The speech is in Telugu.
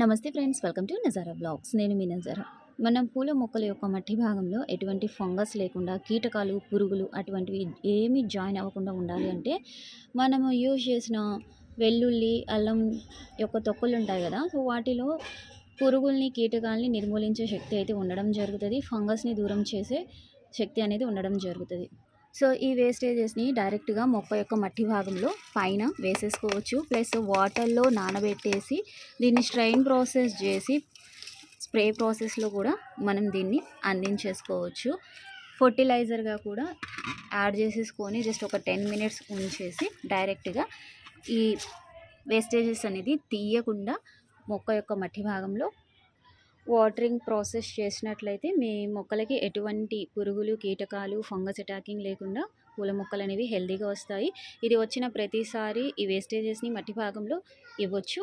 నమస్తే friends welcome to Nazara blogs. నేను మీ నజారా. మనం పూల మొక్కల యొక్క మట్టి భాగంలో ఎటువంటి ఫంగస్ లేకుండా కీటకాలు పురుగులు అటువంటివి ఏమీ జాయిన్ అవ్వకుండా ఉండాలి అంటే మనము యూజ్ చేసిన వెల్లుల్లి అల్లం యొక్క తొక్కలు ఉంటాయి కదా సో వాటిలో పురుగుల్ని కీటకాలని నిర్మూలించే శక్తి అయితే ఉండడం జరుగుతుంది. ఫంగస్ని దూరం చేసే శక్తి అనేది ఉండడం జరుగుతుంది. సో ఈ వేస్టేజెస్ని డైరెక్ట్గా మొక్క యొక్క మట్టి భాగంలో పైన వేసేసుకోవచ్చు. ప్లస్ వాటర్లో నానబెట్టేసి దీన్ని స్ట్రెయిన్ ప్రాసెస్ చేసి స్ప్రే ప్రాసెస్లో కూడా మనం దీన్ని అందించేసుకోవచ్చు. ఫర్టిలైజర్గా కూడా యాడ్ చేసేసుకొని జస్ట్ ఒక టెన్ మినిట్స్ ఉంచేసి డైరెక్ట్గా ఈ వేస్టేజెస్ అనేది తీయకుండా మొక్క యొక్క మట్టి భాగంలో వాటరింగ్ ప్రాసెస్ చేసినట్లయితే మీ మొక్కలకి ఎటువంటి పురుగులు కీటకాలు ఫంగస్ అటాకింగ్ లేకుండా పూల మొక్కలు అనేవి హెల్తీగా వస్తాయి. ఇది వచ్చిన ప్రతిసారి ఈ వేస్టేజెస్ని మట్టి భాగంలో ఇవ్వచ్చు.